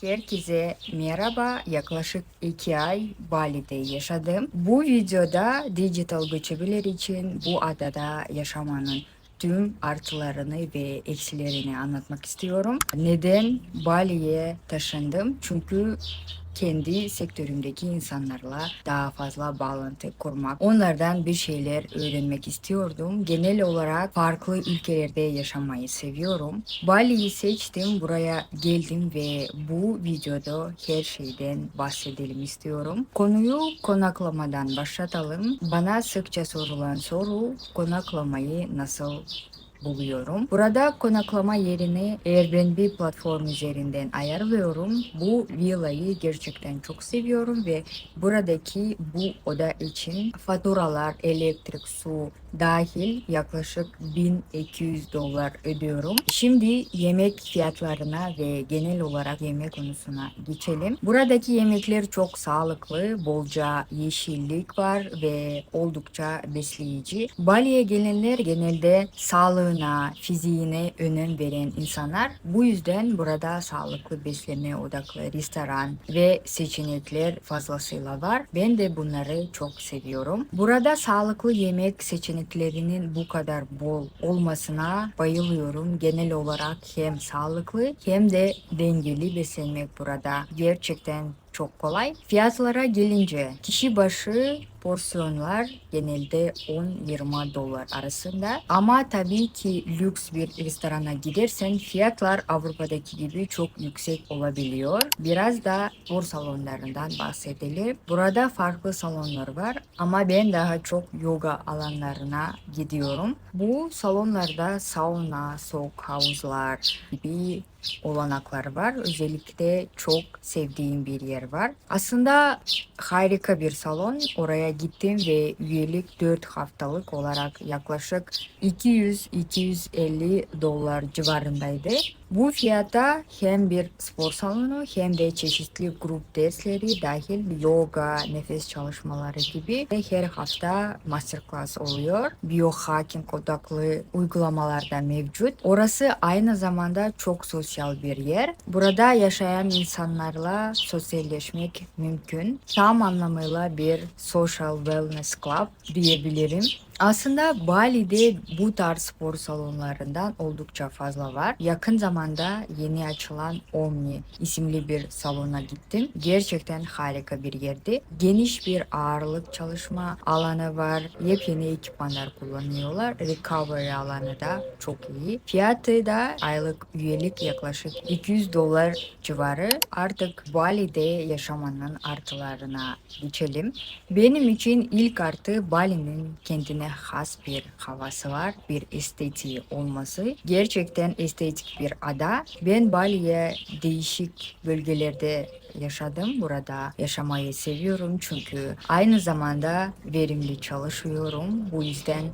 Herkese merhaba. Yaklaşık iki ay Bali'de yaşadım. Bu videoda dijital göçebeler için bu adada yaşamanın tüm artılarını ve eksilerini anlatmak istiyorum. Neden Bali'ye taşındım? Çünkü kendi sektörümdeki insanlarla daha fazla bağlantı kurmak, onlardan bir şeyler öğrenmek istiyordum. Genel olarak farklı ülkelerde yaşamayı seviyorum. Bali'yi seçtim, buraya geldim ve bu videoda her şeyden bahsedelim istiyorum. Konuyu konaklamadan başlatalım. Bana sıkça sorulan soru konaklamayı nasıl buluyorum. Burada konaklama yerini Airbnb platformu üzerinden ayarlıyorum. Bu villayı gerçekten çok seviyorum ve buradaki bu oda için faturalar, elektrik, su dahil yaklaşık 1200 dolar ödüyorum. Şimdi yemek fiyatlarına ve genel olarak yemek konusuna geçelim. Buradaki yemekler çok sağlıklı, bolca yeşillik var ve oldukça besleyici. Bali'ye gelenler genelde sağlığına, fiziğine önem veren insanlar. Bu yüzden burada sağlıklı beslenme odaklı restoran ve seçenekler fazlasıyla var. Ben de bunları çok seviyorum. Burada sağlıklı yemek seçeneklerinin bu kadar bol olmasına bayılıyorum. Genel olarak hem sağlıklı hem de dengeli beslenmek burada gerçekten çok kolay. Fiyatlara gelince kişi başı porsiyonlar genelde 10-20 dolar arasında. Ama tabii ki lüks bir restorana gidersen fiyatlar Avrupa'daki gibi çok yüksek olabiliyor. Biraz da spor salonlarından bahsedelim. Burada farklı salonlar var ama ben daha çok yoga alanlarına gidiyorum. Bu salonlarda sauna, soğuk havuzlar gibi olanaklar var. Özellikle çok sevdiğim bir yer var. Aslında harika bir salon. Oraya gittim ve üyelik 4 haftalık olarak yaklaşık 200-250 dolar civarındaydı. Bu fiyata hem bir spor salonu hem de çeşitli grup dersleri dahil yoga, nefes çalışmaları gibi ve her hafta masterclass oluyor. Biohacking odaklı uygulamalar da mevcut. Orası aynı zamanda çok sosyal bir yer. Burada yaşayan insanlarla sosyalleşmek mümkün. Tam anlamıyla bir social wellness club diyebilirim. Aslında Bali'de bu tarz spor salonlarından oldukça fazla var. Yakın zamanda yeni açılan Omni isimli bir salona gittim. Gerçekten harika bir yerdi. Geniş bir ağırlık çalışma alanı var. Yepyeni ekipmanlar kullanıyorlar. Recovery alanı da çok iyi. Fiyatı da aylık üyelik yaklaşık 200 dolar civarı. Artık Bali'de yaşamanın artılarına geçelim. Benim için ilk artı Bali'nin kendine has bir havası var. Bir estetiği olması. Gerçekten estetik bir ada. Ben Bali'ye değişik bölgelerde yaşadım. Burada yaşamayı seviyorum çünkü aynı zamanda verimli çalışıyorum. Bu yüzden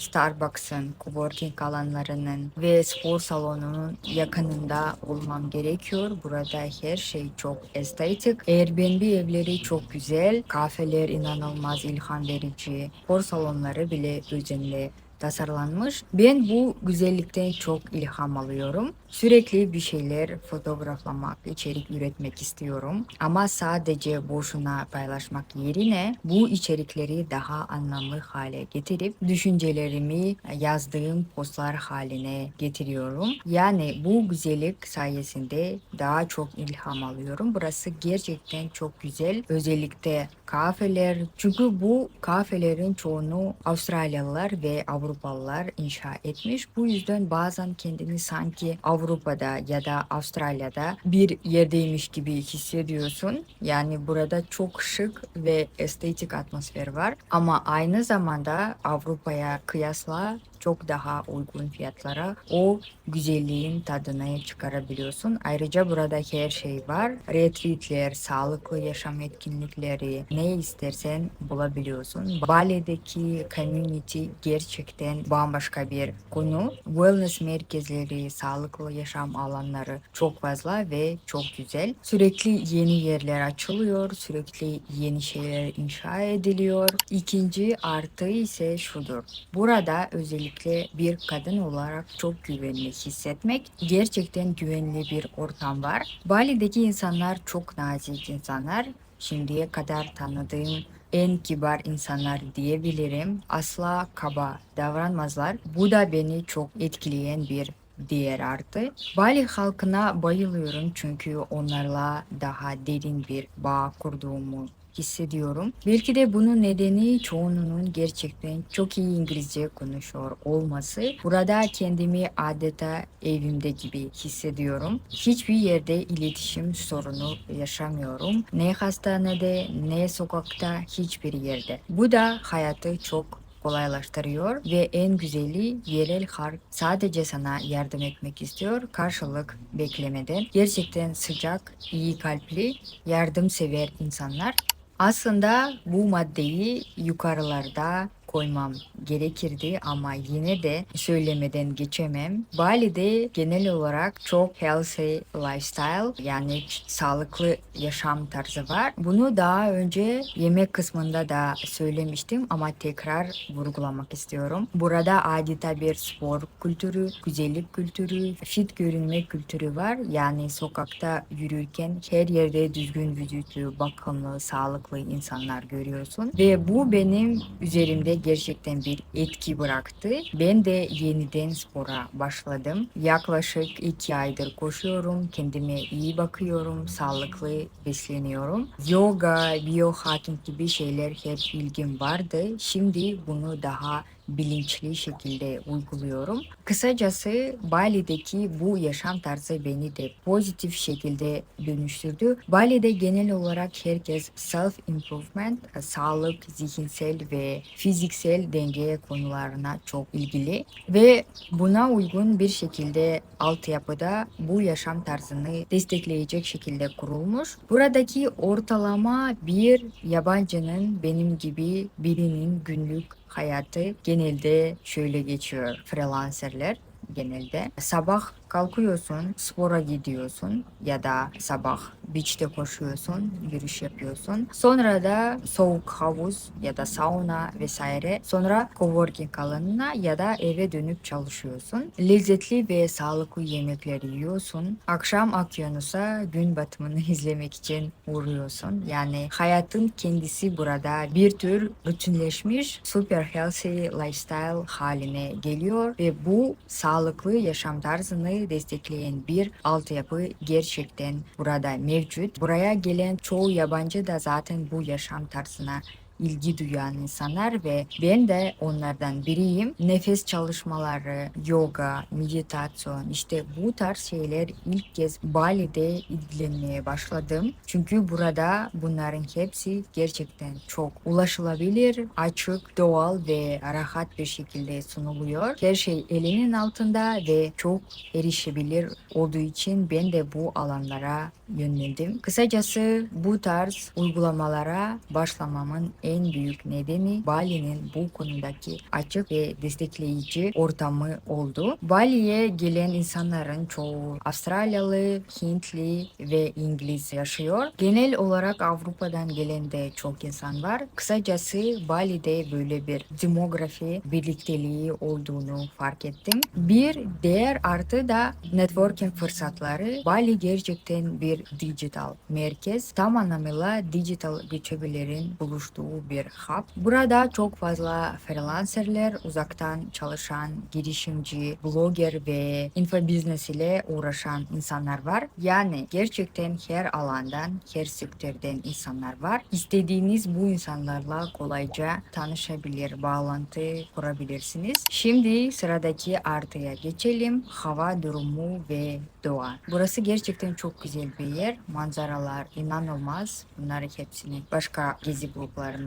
Starbucks'ın, coworking alanlarının ve spor salonunun yakınında olmam gerekiyor. Burada her şey çok estetik. Airbnb evleri çok güzel. Kafeler inanılmaz ilham verici. Spor salonları bile özenli tasarlanmış. Ben bu güzellikten çok ilham alıyorum. Sürekli bir şeyler fotoğraflamak, içerik üretmek istiyorum. Ama sadece boşuna paylaşmak yerine bu içerikleri daha anlamlı hale getirip düşüncelerimi yazdığım postlar haline getiriyorum. Yani bu güzellik sayesinde daha çok ilham alıyorum. Burası gerçekten çok güzel. Özellikle kafeler. Çünkü bu kafelerin çoğunu Avustralyalılar ve Avrupalılar inşa etmiş. Bu yüzden bazen kendini sanki Avrupa'da ya da Avustralya'da bir yerdeymiş gibi hissediyorsun. Yani burada çok şık ve estetik atmosfer var. Ama aynı zamanda Avrupa'ya kıyasla çok daha uygun fiyatlara o güzelliğin tadını çıkarabiliyorsun. Ayrıca burada her şey var. Retreatler, sağlıklı yaşam etkinlikleri, ne istersen bulabiliyorsun. Bali'deki community gerçekten bambaşka bir konu. Wellness merkezleri, sağlıklı yaşam alanları çok fazla ve çok güzel. Sürekli yeni yerler açılıyor, sürekli yeni şeyler inşa ediliyor. İkinci artı ise şudur. Burada özellikle özellikle bir kadın olarak çok güvenli hissetmek. Gerçekten güvenli bir ortam var. Bali'deki insanlar çok nazik insanlar. Şimdiye kadar tanıdığım en kibar insanlar diyebilirim. Asla kaba davranmazlar. Bu da beni çok etkileyen bir diğer artı. Bali halkına bayılıyorum çünkü onlarla daha derin bir bağ kurduğumu hissediyorum. Belki de bunun nedeni çoğunun gerçekten çok iyi İngilizce konuşuyor olması. Burada kendimi adeta evimde gibi hissediyorum. Hiçbir yerde iletişim sorunu yaşamıyorum. Ne hastanede ne sokakta hiçbir yerde. Bu da hayatı çok kolaylaştırıyor ve en güzeli yerel halk sadece sana yardım etmek istiyor karşılık beklemeden. Gerçekten sıcak, iyi kalpli, yardımsever insanlar. Aslında bu maddeyi yukarılarda koymam gerekirdi ama yine de söylemeden geçemem. Bali'de genel olarak çok healthy lifestyle yani sağlıklı yaşam tarzı var. Bunu daha önce yemek kısmında da söylemiştim ama tekrar vurgulamak istiyorum. Burada adeta bir spor kültürü, güzellik kültürü, fit görünme kültürü var. Yani sokakta yürürken her yerde düzgün vücutlu, bakımlı, sağlıklı insanlar görüyorsun. Ve bu benim üzerimde gerçekten bir etki bıraktı. Ben de yeniden spora başladım. Yaklaşık iki aydır koşuyorum. Kendime iyi bakıyorum. Sağlıklı besleniyorum. Yoga, biohacking gibi şeyler hep ilgim vardı. Şimdi bunu daha bilinçli şekilde uyguluyorum. Kısacası Bali'deki bu yaşam tarzı beni de pozitif şekilde dönüştürdü. Bali'de genel olarak herkes self improvement, sağlık, zihinsel ve fiziksel denge konularına çok ilgili ve buna uygun bir şekilde altyapıda bu yaşam tarzını destekleyecek şekilde kurulmuş. Buradaki ortalama bir yabancının benim gibi birinin günlük hayatı genelde şöyle geçiyor freelancerler genelde. Sabah kalkıyorsun, spora gidiyorsun ya da sabah beach'te koşuyorsun, yürüyüş yapıyorsun. Sonra da soğuk havuz ya da sauna vesaire. Sonra coworking alanına ya da eve dönüp çalışıyorsun. Lezzetli ve sağlıklı yemekler yiyorsun. Akşam okyanusa gün batımını izlemek için uğruyorsun. Yani hayatın kendisi burada bir tür rutinleşmiş super healthy lifestyle haline geliyor ve bu sağlıklı yaşam tarzını destekleyen bir altyapı gerçekten burada mevcut. Buraya gelen çoğu yabancı da zaten bu yaşam tarzına ilgi duyan insanlar ve ben de onlardan biriyim. Nefes çalışmaları, yoga, meditasyon işte bu tarz şeyler ilk kez Bali'de ilgilenmeye başladım. Çünkü burada bunların hepsi gerçekten çok ulaşılabilir, açık, doğal ve rahat bir şekilde sunuluyor. Her şey elinin altında ve çok erişebilir olduğu için ben de bu alanlara yöneldim. Kısacası bu tarz uygulamalara başlamamın en büyük nedeni Bali'nin bu konudaki açık ve destekleyici ortamı oldu. Bali'ye gelen insanların çoğu Avustralyalı, Hintli ve İngiliz yaşıyor. Genel olarak Avrupa'dan gelen de çok insan var. Kısacası Bali'de böyle bir demografi birlikteliği olduğunu fark ettim. Bir diğer artı da networking fırsatları. Bali gerçekten bir dijital merkez. Tam anlamıyla dijital göçebelerin buluştuğu bir hub. Burada çok fazla freelancerler, uzaktan çalışan girişimci, blogger ve info business ile uğraşan insanlar var. Yani gerçekten her alandan, her sektörden insanlar var. İstediğiniz bu insanlarla kolayca tanışabilir, bağlantı kurabilirsiniz. Şimdi sıradaki artıya geçelim. Hava durumu ve doğa. Burası gerçekten çok güzel bir yer. Manzaralar inanılmaz. Bunları hepsini başka gezi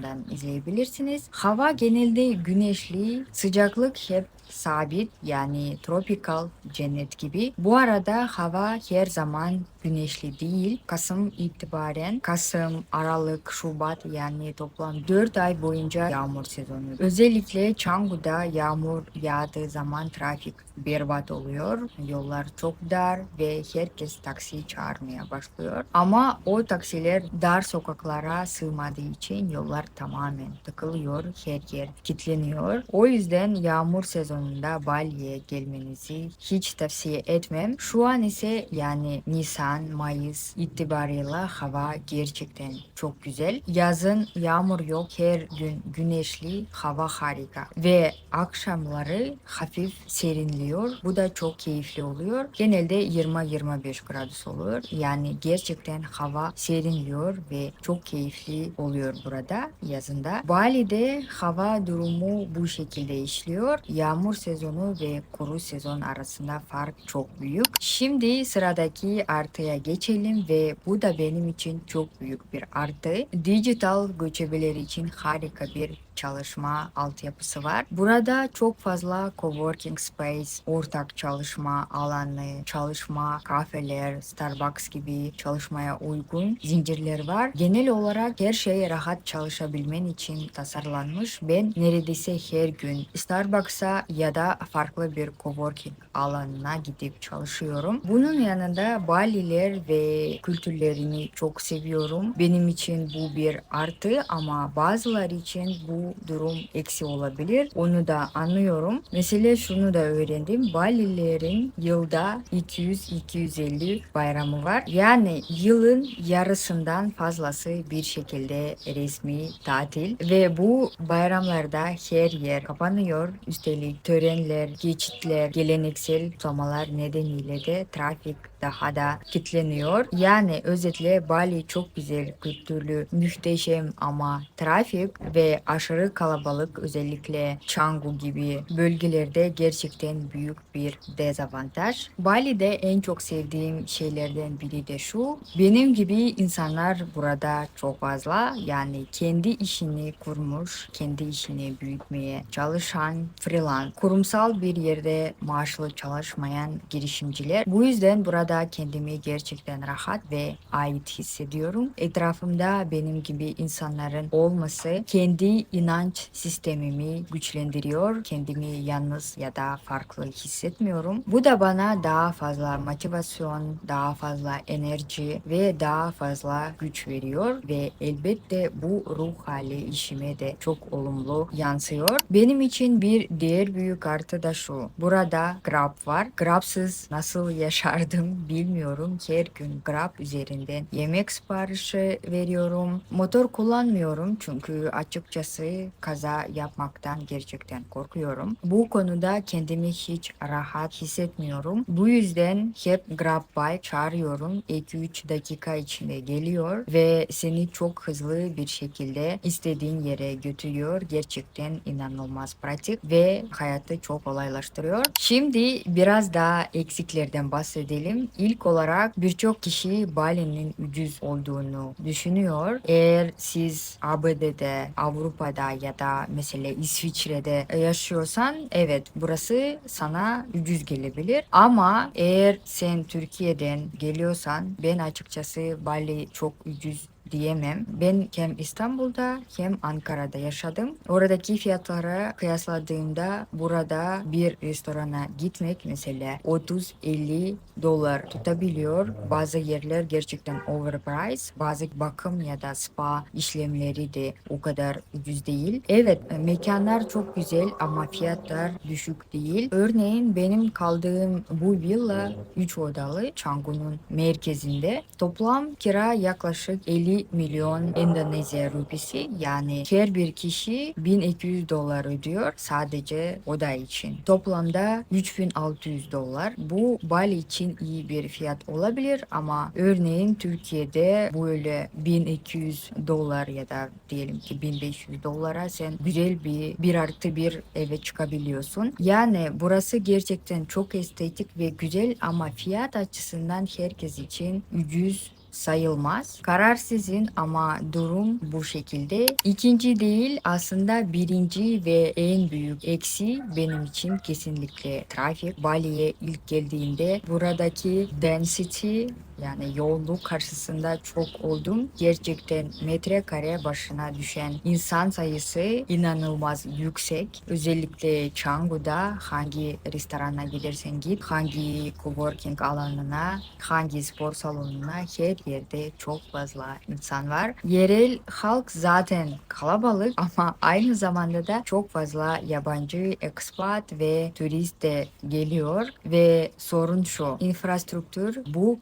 gruplarından izleyebilirsiniz. Hava genelde güneşli, sıcaklık hep sabit yani tropical cennet gibi. Bu arada hava her zaman güneşli değil. Kasım itibaren Kasım, Aralık, Şubat yani toplam 4 ay boyunca yağmur sezonu. Özellikle Canggu'da yağmur yağdığı zaman trafik berbat oluyor. Yollar çok dar ve herkes taksi çağırmaya başlıyor. Ama o taksiler dar sokaklara sığmadığı için yollar tamamen tıkılıyor. Her yer kilitleniyor. O yüzden yağmur sezonu sezonunda Bali'ye gelmenizi hiç tavsiye etmem. Şu an ise yani Nisan, Mayıs itibarıyla hava gerçekten çok güzel. Yazın yağmur yok, her gün güneşli, hava harika. Ve akşamları hafif serinliyor. Bu da çok keyifli oluyor. Genelde 20-25 gradus oluyor. Yani gerçekten hava serinliyor ve çok keyifli oluyor burada yazında. Bali'de hava durumu bu şekilde işliyor. Yağmur sezonu ve kuru sezon arasında fark çok büyük. Şimdi sıradaki artıya geçelim ve bu da benim için çok büyük bir artı. Dijital göçebeler için harika bir çalışma altyapısı var. Burada çok fazla coworking space, ortak çalışma alanı, çalışma kafeler, Starbucks gibi çalışmaya uygun zincirler var. Genel olarak her şey rahat çalışabilmen için tasarlanmış. Ben neredeyse her gün Starbucks'a ya da farklı bir coworking alanına gidip çalışıyorum. Bunun yanında Baliler ve kültürlerini çok seviyorum. Benim için bu bir artı ama bazıları için bu durum eksi olabilir. Onu da anlıyorum. Mesela şunu da öğrendim. Balilerin yılda 200-250 bayramı var. Yani yılın yarısından fazlası bir şekilde resmi tatil ve bu bayramlarda her yer kapanıyor. Üstelik törenler, geçitler, geleneksel kutlamalar nedeniyle de trafik daha da kitleniyor. Yani özetle Bali çok güzel, kültürlü, muhteşem ama trafik ve aşırı kalabalık özellikle Canggu gibi bölgelerde gerçekten büyük bir dezavantaj. Bali'de en çok sevdiğim şeylerden biri de şu. Benim gibi insanlar burada çok fazla. Yani kendi işini kurmuş, kendi işini büyütmeye çalışan freelance, kurumsal bir yerde maaşlı çalışmayan girişimciler. Bu yüzden burada kendimi gerçekten rahat ve ait hissediyorum. Etrafımda benim gibi insanların olması kendi inanç sistemimi güçlendiriyor. Kendimi yalnız ya da farklı hissetmiyorum. Bu da bana daha fazla motivasyon, daha fazla enerji ve daha fazla güç veriyor ve elbette bu ruh hali işime de çok olumlu yansıyor. Benim için bir diğer büyük artı da şu. Burada Grab var. Grab'sız nasıl yaşardım bilmiyorum. Her gün Grab üzerinden yemek siparişi veriyorum. Motor kullanmıyorum çünkü açıkçası kaza yapmaktan gerçekten korkuyorum. Bu konuda kendimi hiç rahat hissetmiyorum. Bu yüzden hep Grab çağırıyorum. 2-3 dakika içinde geliyor ve seni çok hızlı bir şekilde istediğin yere götürüyor. Gerçekten inanılmaz pratik ve hayatı çok kolaylaştırıyor. Şimdi biraz daha eksiklerden bahsedelim. İlk olarak birçok kişi Bali'nin ucuz olduğunu düşünüyor. Eğer siz ABD'de, Avrupa'da ya da mesela İsviçre'de yaşıyorsan evet burası sana ucuz gelebilir. Ama eğer sen Türkiye'den geliyorsan ben açıkçası Bali çok ucuz diyemem. Ben hem İstanbul'da hem Ankara'da yaşadım. Oradaki fiyatlara kıyasladığımda burada bir restorana gitmek mesela 30-50 dolar tutabiliyor. Bazı yerler gerçekten overpriced. Bazı bakım ya da spa işlemleri de o kadar ucuz değil. Evet mekanlar çok güzel ama fiyatlar düşük değil. Örneğin benim kaldığım bu villa 3 odalı Canggu'nun merkezinde. Toplam kira yaklaşık 50 milyon Endonezya rupisi yani her bir kişi 1200 dolar ödüyor sadece oda için. Toplamda 3600 dolar. Bu Bali için iyi bir fiyat olabilir ama örneğin Türkiye'de böyle 1200 dolar ya da diyelim ki 1500 dolara sen güzel bir bir artı bir eve çıkabiliyorsun. Yani burası gerçekten çok estetik ve güzel ama fiyat açısından herkes için ucuz sayılmaz. Karar sizin ama durum bu şekilde. İkinci değil aslında birinci ve en büyük eksi benim için kesinlikle trafik. Bali'ye ilk geldiğimde buradaki density yani yoğunluk karşısında çok oldum. Gerçekten metrekare başına düşen insan sayısı inanılmaz yüksek. Özellikle Canggu'da hangi restorana gidersen git, hangi coworking alanına, hangi spor salonuna her yerde çok fazla insan var. Yerel halk zaten kalabalık ama aynı zamanda da çok fazla yabancı expat ve turist de geliyor ve sorun şu infrastruktür bu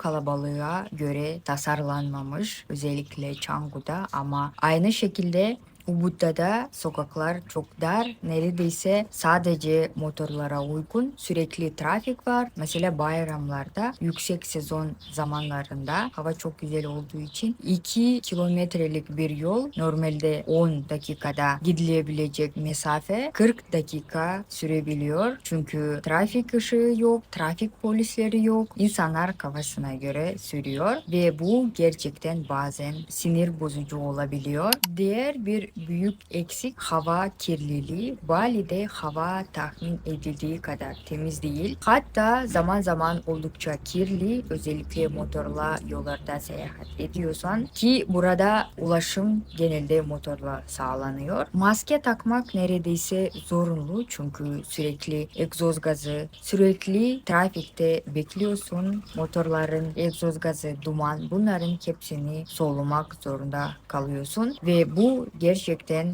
kalabalığa göre tasarlanmamış özellikle Canggu'da ama aynı şekilde Ubud'da da sokaklar çok dar. Neredeyse sadece motorlara uygun. Sürekli trafik var. Mesela bayramlarda yüksek sezon zamanlarında hava çok güzel olduğu için 2 kilometrelik bir yol normalde 10 dakikada gidilebilecek mesafe 40 dakika sürebiliyor. Çünkü trafik ışığı yok, trafik polisleri yok. İnsanlar kafasına göre sürüyor ve bu gerçekten bazen sinir bozucu olabiliyor. Diğer bir büyük eksik hava kirliliği. Bali'de hava tahmin edildiği kadar temiz değil. Hatta zaman zaman oldukça kirli. Özellikle motorla yollarda seyahat ediyorsan ki burada ulaşım genelde motorla sağlanıyor. Maske takmak neredeyse zorunlu çünkü sürekli egzoz gazı, sürekli trafikte bekliyorsun. Motorların egzoz gazı, duman bunların hepsini solumak zorunda kalıyorsun ve bu gerçekten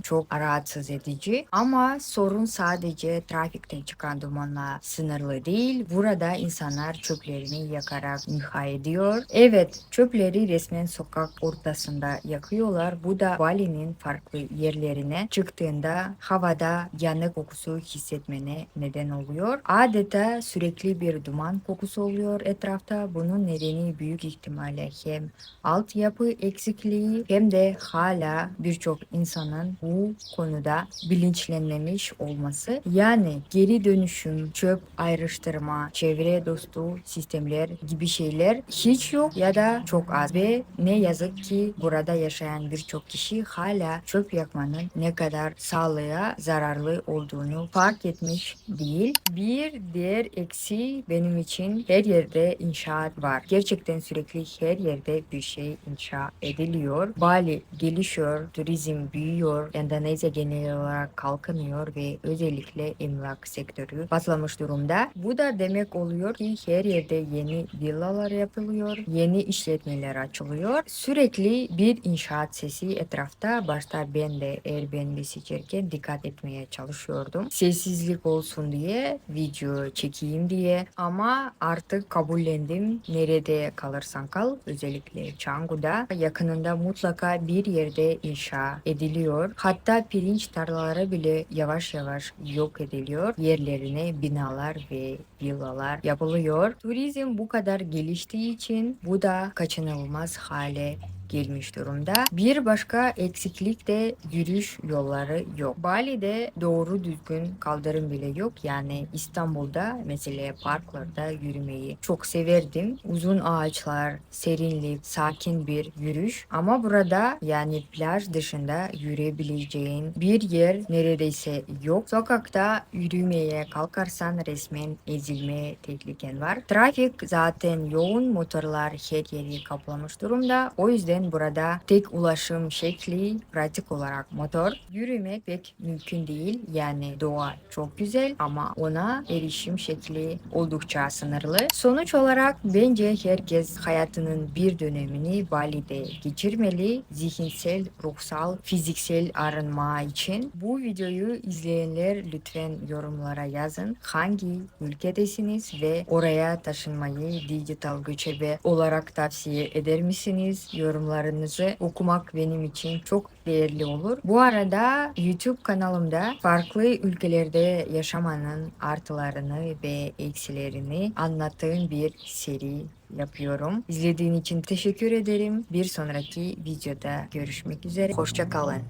çok rahatsız edici. Ama sorun sadece trafikten çıkan dumanla sınırlı değil. Burada insanlar çöplerini yakarak imha ediyor. Evet çöpleri resmen sokak ortasında yakıyorlar. Bu da Bali'nin farklı yerlerine çıktığında havada yanık kokusu hissetmene neden oluyor. Adeta sürekli bir duman kokusu oluyor etrafta. Bunun nedeni büyük ihtimalle hem altyapı eksikliği hem de hala birçok insanın bu konuda bilinçlenmemiş olması. Yani geri dönüşüm, çöp ayrıştırma, çevre dostu sistemler gibi şeyler hiç yok ya da çok az ve ne yazık ki burada yaşayan birçok kişi hala çöp yakmanın ne kadar sağlığa zararlı olduğunu fark etmiş değil. Bir diğer eksi benim için her yerde inşaat var. Gerçekten sürekli her yerde bir şey inşa ediliyor. Bali gelişiyor, turizm büyüyor, Endonezya genel olarak kalkınıyor ve özellikle emlak sektörü patlamış durumda. Bu da demek oluyor ki her yerde yeni villalar yapılıyor, yeni işletmeler açılıyor. Sürekli bir inşaat sesi etrafta. Başta ben de Airbnb seçerken dikkat etmeye çalışıyordum. Sessizlik olsun diye, video çekeyim diye ama artık kabullendim. Nerede kalırsan kal, özellikle Canggu'da yakınında mutlaka bir yerde inşa ediliyor. Hatta pirinç tarlaları bile yavaş yavaş yok ediliyor. Yerlerine binalar ve villalar yapılıyor. Turizm bu kadar geliştiği için bu da kaçınılmaz hale gelmiş durumda. Bir başka eksiklik de yürüyüş yolları yok. Bali'de doğru düzgün kaldırım bile yok. Yani İstanbul'da mesela parklarda yürümeyi çok severdim. Uzun ağaçlar, serinlik, sakin bir yürüyüş. Ama burada yani plaj dışında yürüyebileceğin bir yer neredeyse yok. Sokakta yürümeye kalkarsan resmen ezilme tehliken var. Trafik zaten yoğun motorlar her yeri kaplamış durumda. O yüzden burada tek ulaşım şekli pratik olarak motor. Yürümek pek mümkün değil. Yani doğa çok güzel ama ona erişim şekli oldukça sınırlı. Sonuç olarak bence herkes hayatının bir dönemini Bali'de geçirmeli. Zihinsel, ruhsal, fiziksel arınma için. Bu videoyu izleyenler lütfen yorumlara yazın. Hangi ülkedesiniz ve oraya taşınmayı dijital göçebe olarak tavsiye eder misiniz? Yorumlarınızı okumak benim için çok değerli olur. Bu arada YouTube kanalımda farklı ülkelerde yaşamanın artılarını ve eksilerini anlattığım bir seri yapıyorum. İzlediğin için teşekkür ederim. Bir sonraki videoda görüşmek üzere. Hoşça kalın.